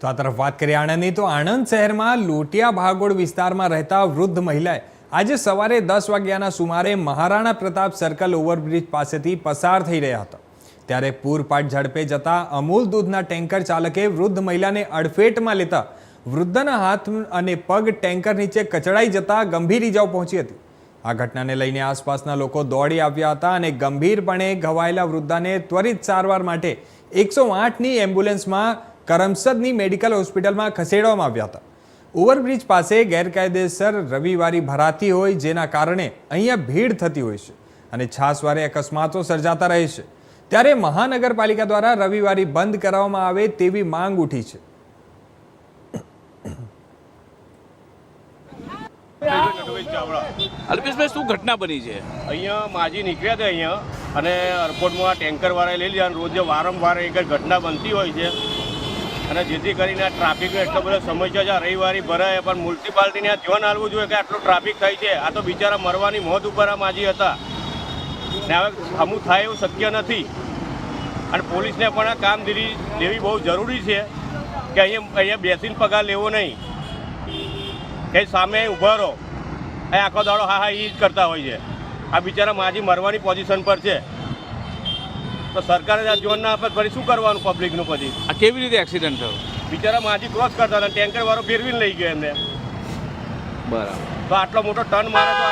તો આ તરફ વાત કરીએ આણંદની, તો આણંદ શહેરમાં લોટિયા ભાગોળ વિસ્તારમાં રહેતા વૃદ્ધ મહિલાએ આજે સવારે દસ વાગ્યાના સુમારે મહારાણા પ્રતાપ સર્કલ ઓવરબ્રિજ પાસેથી પસાર થઈ રહ્યા હતા. ત્યારે પૂરપાટ ઝડપે જતા અમૂલ દૂધના ટેન્કર ચાલકે વૃદ્ધ મહિલાને અડફેટમાં લેતા વૃદ્ધના હાથ અને પગ ટેન્કર નીચે કચડાઈ જતા ગંભીર ઇજાઓ પહોંચી હતી. આ ઘટનાને લઈને આસપાસના લોકો દોડી આવ્યા હતા અને ગંભીરપણે ઘવાયેલા વૃદ્ધાને ત્વરિત સારવાર માટે એકસો આઠની એમ્બ્યુલન્સમાં કરમસદની મેડિકલ હોસ્પિટલમાં ખસેડવામાં આવ્યા હતા. ઓવરબ્રિજ પાસે ગેરકાયદેસર રવિવારી ભરાતી હોય જેના કારણે અહીંયા ભીડ થતી હોય છે અને છાસવારે અકસ્માતો સર્જાતા રહે છે. ત્યારે મહાનગરપાલિકા દ્વારા રવિવારી બંધ કરાવવામાં આવે તેવી માંગ ઉઠી છે. અલ્પેશભાઈ શું ઘટના બની છે? અહીંયા માજી નીકળ્યા હતા અહીંયા અને એરપોર્ટમાં ટેન્કરવાળાએ લઈ લીધા અને રોજ વારંવાર એક ઘટના બનતી હોય છે. અને જેથી કરીને આ ટ્રાફિકનો એટલો બધો સમસ્યા છે રવિવારી ભરાય, પણ મ્યુનિસિપાલિટીને આ ધ્યાન આપવું જોઈએ કે આટલું ટ્રાફિક થાય છે. આ તો બિચારા મરવાની મોત ઉપર આ માજી હતા. ને હવે અમુક થાય એવું શક્ય નથી. અને પોલીસને પણ આ કામગીરી લેવી બહુ જરૂરી છે કે અહીંયા અહીંયા બેસીને પગાર લેવો નહીં. કે સામે ઊભા રહો. એ આખો દાડો હા હા એ જ કરતા હોય છે. આ બિચારા માજી મરવાની પોઝિશન પર છે. તો સરકારે આ જોન ના આપે ફરી શું કરવાનું પબ્લિકનું પછી? આ કેવી રીતે એક્સિડન્ટ થયો? બિચારા માજી ક્રોસ કરતા હતા ટેન્કર વાળો ફેરવીને લઈ ગયો એમને. બરાબર. તો આટલો મોટો ટર્ન મારે તો